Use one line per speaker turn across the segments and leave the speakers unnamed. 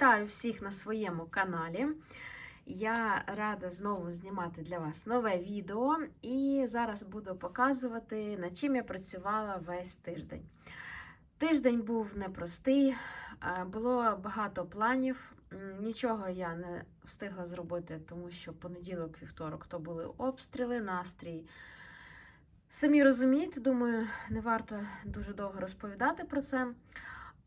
Вітаю всіх на своєму каналі. Я рада знову знімати для вас нове відео, і зараз буду показувати, над чим я працювала весь тиждень. Тиждень був непростий, е, було багато планів. Нічого я не встигла зробити, тому що понеділок, вівторок то були обстріли, настрій. Самі розумієте, думаю, не варто дуже довго розповідати про це.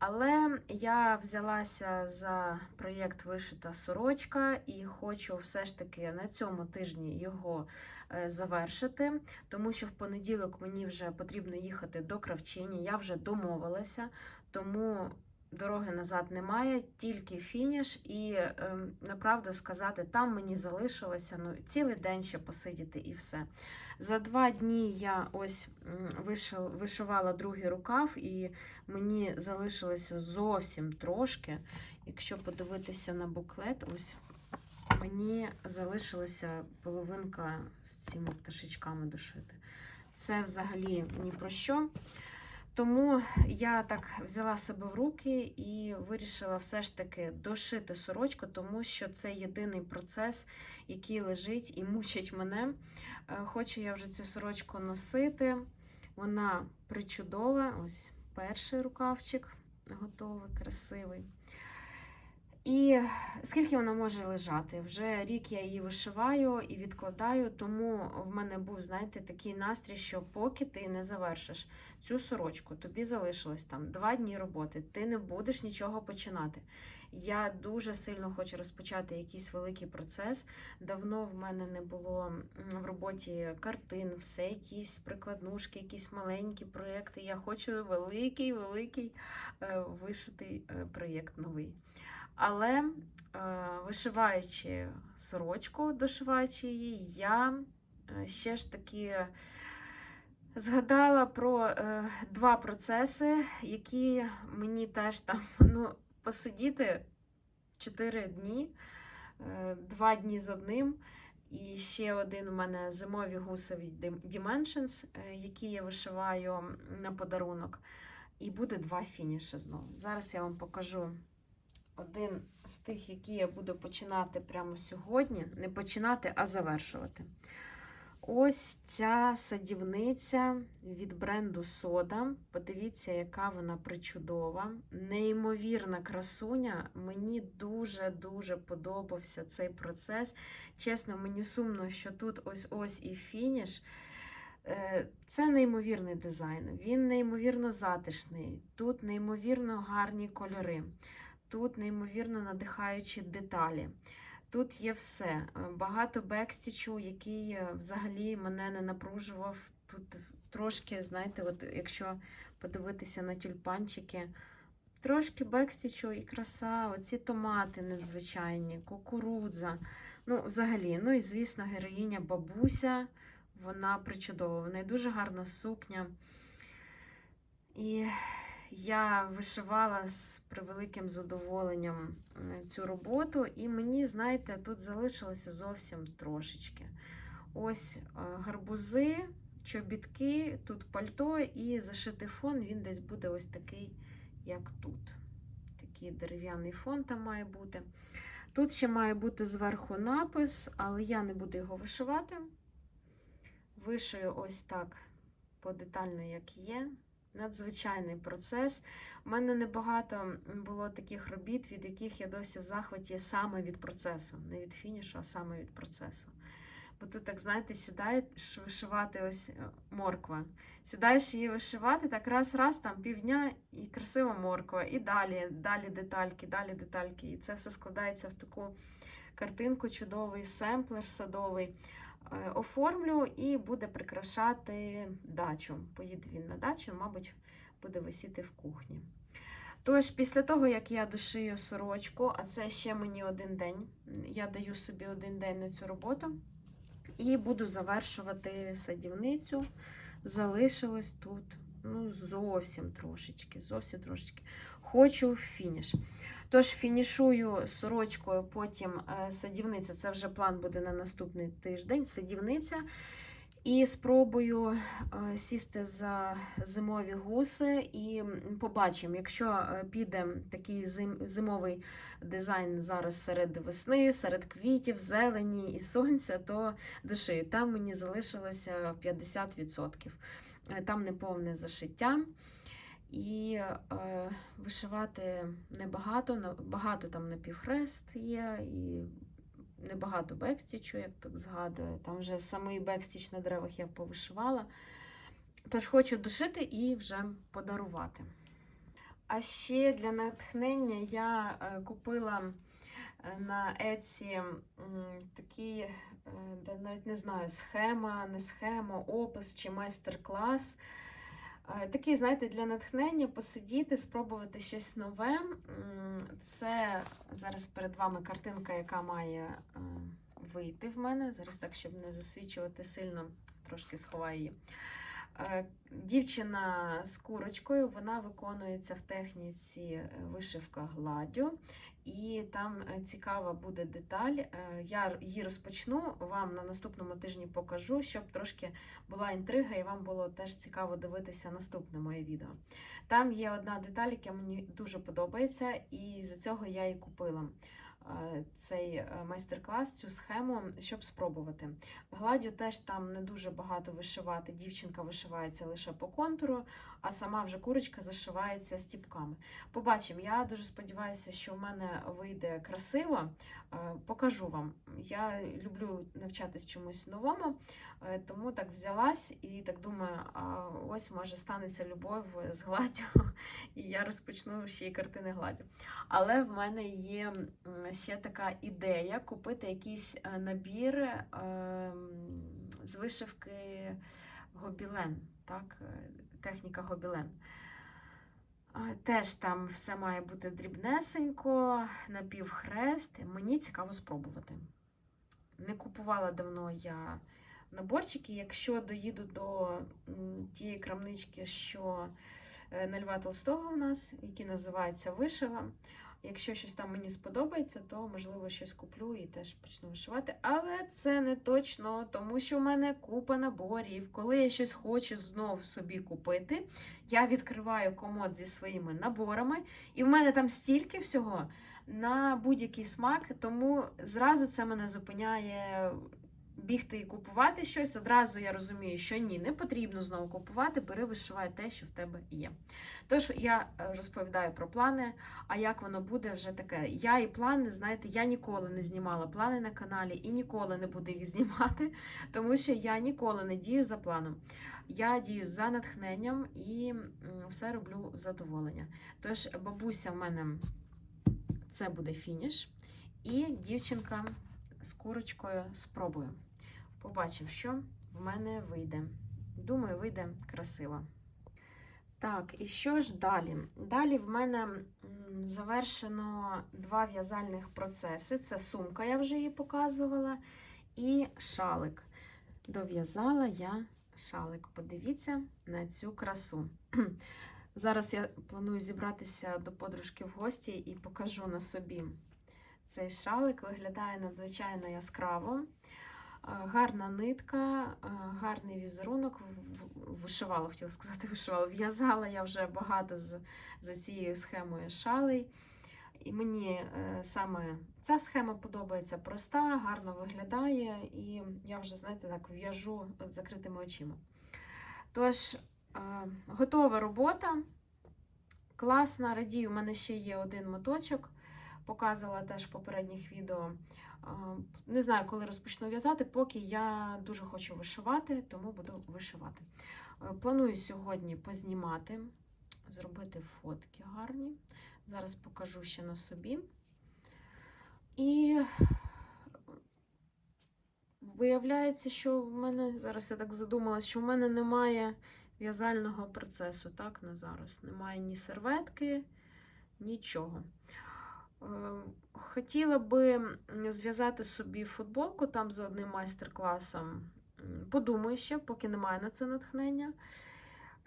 Але я взялася за проєкт Вишита сорочка і хочу все ж таки на цьому тижні його е, завершити, тому що в понеділок мені вже потрібно їхати до Кравчині. Я вже домовилася, тому дороги назад немає, тільки фініш. І ем, направду сказати, там мені залишилося ну, цілий день ще посидіти і все. За два дні я ось вишив, вишивала другий рукав, і мені залишилося зовсім трошки. Якщо подивитися на буклет, ось мені залишилося половинка з цими пташечками дошити. Це взагалі ні про що. Тому я так взяла себе в руки і вирішила все ж таки дошити сорочку, тому що це єдиний процес, який лежить і мучить мене. Е, Хочу я вже цю сорочку носити. Вона причудова. Ось перший рукавчик готовий, красивий. І скільки вона може лежати? Вже рік я її вишиваю і відкладаю, тому в мене був, знаєте, такий настрій, що поки ти не завершиш цю сорочку, тобі залишилось там два дні роботи, ти не будеш нічого починати. Я дуже сильно хочу розпочати якийсь великий процес. Давно в мене не було в роботі картин, все, якісь прикладнушки, якісь маленькі проєкти. Я хочу великий, великий е, вишитий е, проєкт новий. Але е, вишиваючи сорочку, дошиваючи її, я ще ж таки згадала про е, два процеси, які мені теж там ну, посидіти 4 дні, е, 2 дні з одним. І ще один у мене зимові Dim- Dimensions, е, які я вишиваю на подарунок. І буде два фініші знову. Зараз я вам покажу один з тих, які я буду починати прямо сьогодні. Не починати, а завершувати. Ось ця садівниця від бренду Сода. Подивіться, яка вона причудова. Неймовірна красуня. Мені дуже-дуже подобався цей процес. Чесно, мені сумно, що тут ось-ось і фініш. Е, Це неймовірний дизайн. Він неймовірно затишний. Тут неймовірно гарні кольори. Тут неймовірно надихаючі деталі. Тут є все. Е, Багато бекстічу, який е, взагалі мене не напружував. Тут трошки, знаєте, от якщо подивитися на тюльпанчики, трошки бекстічу і краса, оці томати надзвичайні, кукурудза. Ну, взагалі, ну і звісно, героїня бабуся, вона причудова, в неї дуже гарна сукня. І я вишивала з превеликим задоволенням цю роботу, і мені, знаєте, тут залишилося зовсім трошечки. Ось е, гарбузи, чобітки, тут пальто і зашитий фон, він десь буде ось такий, як тут. Такий дерев'яний фон там має бути. Тут ще має бути зверху напис, але я не буду його вишивати. Вишию ось так подетально, як є. Надзвичайний процес. У мене небагато було таких робіт, від яких я досі в захваті саме від процесу. Не від фінішу, а саме від процесу. Бо тут, так знаєте, сідаєш вишивати ось е, морква. Сідаєш її вишивати, так раз-раз, там півдня і красива морква. І далі, далі детальки, далі детальки. І це все складається в таку картинку, чудовий семплер садовий. Е, Оформлю і буде прикрашати дачу. Поїде він на дачу, мабуть, буде висіти в кухні. Тож, після того, як я дошию сорочку, а це ще мені один день, я даю собі один день на цю роботу. І буду завершувати садівницю. Залишилось тут ну, зовсім трошечки, зовсім трошечки. Хочу фініш. Тож фінішую сорочкою, потім е, садівниця. Це вже план буде на наступний тиждень. Садівниця. І спробую е, сісти за зимові гуси і побачимо, якщо е, піде такий зим, зимовий дизайн зараз серед весни, серед квітів, зелені і сонця, то дошию. Там мені залишилося 50%. Е, Там неповне зашиття. І е, вишивати небагато, багато там напівхрест є, і небагато бекстічу, як так згадую. Там вже самий бекстіч на деревах я повишивала. Тож хочу дошити і вже подарувати. А ще для натхнення я е, купила е, на м, такий, е, навіть не знаю, схема, не схема, опис чи майстер-клас. Такий, знаєте, для натхнення посидіти, спробувати щось нове. Це зараз перед вами картинка, яка має е, вийти в мене. Зараз так, щоб не засвічувати сильно, трошки сховаю її. Е, Дівчина з курочкою, вона виконується в техніці е, вишивка гладдю. І там е, цікава буде деталь. Е, Я її розпочну, вам на наступному тижні покажу, щоб трошки була інтрига, і вам було теж цікаво дивитися наступне моє відео. Там є одна деталь, яка мені дуже подобається, і за цього я і купила е, цей майстер-клас, цю схему, щоб спробувати. Гладю теж там не дуже багато вишивати. Дівчинка вишивається лише по контуру, а сама вже курочка зашивається стіпками. Побачимо. Я дуже сподіваюся, що в мене вийде красиво. Е, Покажу вам. Я люблю навчатись чомусь новому, е, тому так взялась і так думаю, ось може станеться любов з гладдю, і я розпочну ще й картини гладдю. Але в мене є ще така ідея купити якийсь е, набір е, з вишивки гобілен, так? Техніка гобілен. Теж там все має бути дрібнесенько, напівхрест. Мені цікаво спробувати. Не купувала давно я наборчики. Якщо доїду до тієї крамнички, що е, на Льва Толстого у нас, який називається Вишила. Якщо щось там мені сподобається, то можливо щось куплю і теж почну вишивати. Але це не точно, тому що в мене купа наборів. Коли я щось хочу знов собі купити, я відкриваю комод зі своїми наборами, і в мене там стільки всього на будь-який смак, тому зразу це мене зупиняє бігти і купувати щось. Одразу я розумію, що ні, не потрібно знову купувати, бери, вишивай те, що в тебе є. Тож я е, розповідаю про плани, а як воно буде вже таке. Я і плани, знаєте, я ніколи не знімала плани на каналі і ніколи не буду їх знімати, тому що я ніколи не дію за планом. Я дію за натхненням і все роблю задоволення. Тож, бабуся в мене це буде фініш, і дівчинка з курочкою спробую. Побачимо, що в мене вийде. Думаю, вийде красиво. Так, і що ж далі? Далі в мене завершено два в'язальних процеси. Це сумка, я вже її показувала, і шалик. Дов'язала я шалик. Подивіться на цю красу. Зараз я планую зібратися до подружки в гості і покажу на собі цей шалик. Виглядає надзвичайно яскраво. Гарна нитка, гарний візерунок. Вишивала, хотіла сказати, вишивала. В'язала я вже багато з, за цією схемою шалей. І мені е, саме ця схема подобається проста, гарно виглядає, і я вже, знаєте, так в'яжу з закритими очима. Тож, готова робота. Класна, радію, у мене ще є один моточок. Показувала теж в попередніх відео. Не знаю, коли розпочну в'язати, поки я дуже хочу вишивати, тому буду вишивати. Е, Планую сьогодні познімати, зробити фотки гарні. Зараз покажу ще на собі. І виявляється, що в мене, зараз я так задумалась, що в мене немає в'язального процесу, так, на зараз. Немає ні серветки, нічого. Е, Хотіла би зв'язати собі футболку там за одним майстер-класом. Подумаю ще, поки немає на це натхнення.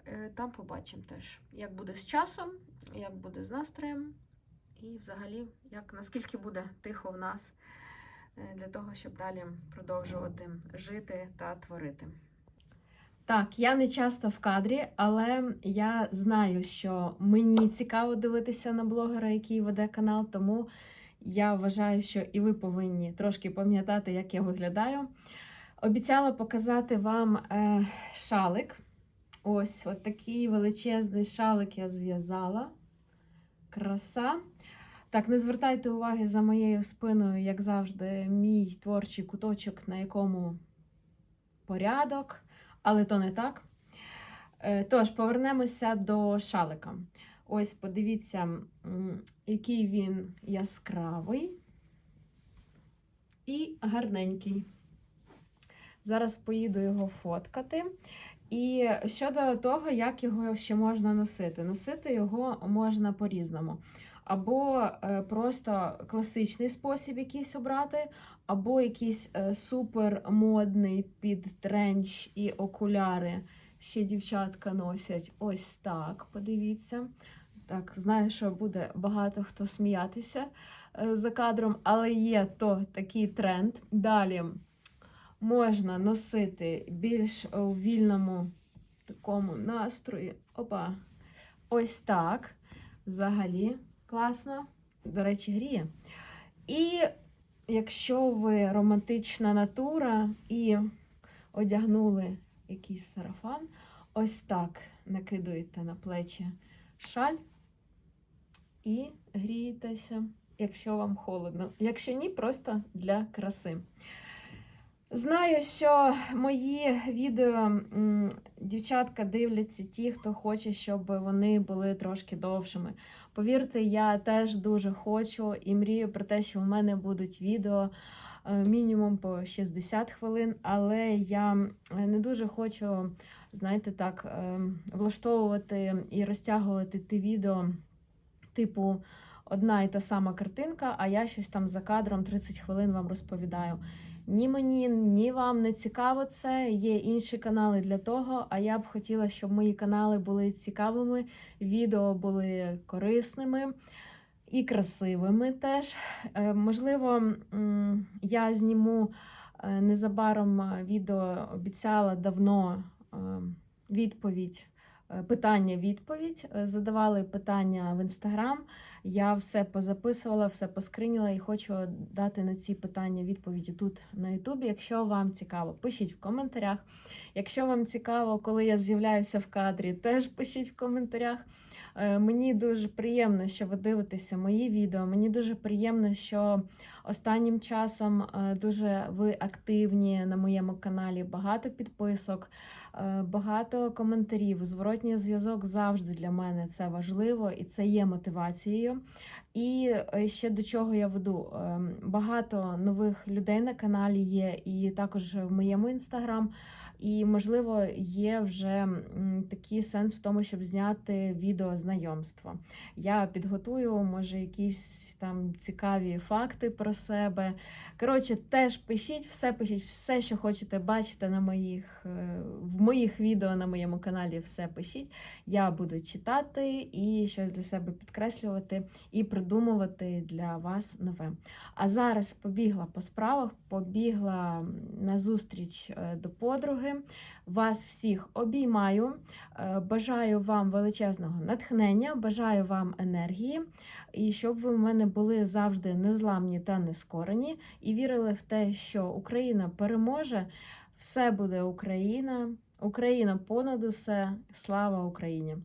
Е, Там побачимо теж, як буде з часом, як буде з настроєм, і взагалі, як, наскільки буде тихо в нас е, для того, щоб далі продовжувати жити та творити. Так, я не часто в кадрі, але я знаю, що мені цікаво дивитися на блогера, який веде канал, тому я вважаю, що і ви повинні трошки пам'ятати, як я виглядаю. Обіцяла показати вам е, шалик. Ось от такий величезний шалик я зв'язала. Краса. Так, не звертайте уваги за моєю спиною, як завжди, мій творчий куточок, на якому порядок, але то не так. Е, Тож, повернемося до шалика. Ось подивіться, який він яскравий і гарненький. Зараз поїду його фоткати. І щодо того, як його ще можна носити. Носити його можна по-різному. Або е, просто класичний спосіб якийсь обрати, або якийсь е, супер під тренч і окуляри. Ще дівчатка носять ось так. Подивіться. Так, знаю, що буде багато хто сміятися е, за кадром, але є то такий тренд. Далі можна носити більш у вільному такому настрої. Опа. Ось так. Взагалі класно. До речі, гріє. І якщо ви романтична натура і одягнули якийсь сарафан, ось так накидуєте на плечі шаль і грієтеся, якщо вам холодно. Якщо ні, просто для краси. Знаю, що мої відео дівчатка дивляться ті, хто хоче, щоб вони були трошки довшими. Повірте, я теж дуже хочу і мрію про те, що в мене будуть відео е, мінімум по 60 хвилин, але я не дуже хочу, знаєте, так, е, влаштовувати і розтягувати ті відео, типу. Одна і та сама картинка, а я щось там за кадром 30 хвилин вам розповідаю. Ні мені, ні вам не цікаво це. Є інші канали для того. А я б хотіла, щоб мої канали були цікавими, відео були корисними і красивими теж. Е, Можливо, я зніму е, незабаром е, відео, обіцяла давно відповідь. Е, Питання-відповідь. Е, Задавали питання в інстаграм. Я все позаписувала, все поскриніла і хочу дати на ці питання відповіді тут на Ютубі. Якщо вам цікаво, пишіть в коментарях. Якщо вам цікаво, коли я з'являюся в кадрі, теж пишіть в коментарях. Е, Мені дуже приємно, що ви дивитеся мої відео. Мені дуже приємно, що останнім часом е, дуже ви активні на моєму каналі. Багато підписок, е, багато коментарів. Зворотній зв'язок завжди для мене це важливо і це є мотивацією. І ще до чого я веду. Багато нових людей на каналі є, і також в моєму інстаграм. І, можливо, є вже такий сенс в тому, щоб зняти відео знайомство. Я підготую, може, якісь там цікаві факти про себе. Коротше, теж пишіть, все пишіть, все, що хочете бачити на моїх, е, в моїх відео на моєму каналі, все пишіть. Я буду читати і щось для себе підкреслювати і придумувати для вас нове. А зараз побігла по справах, побігла на зустріч е, до подруги. Вас всіх обіймаю. Е, Бажаю вам величезного натхнення, бажаю вам енергії, і щоб ви в мене були завжди незламні та нескорені, і вірили в те, що Україна переможе, все буде Україна, Україна понад усе. Слава Україні!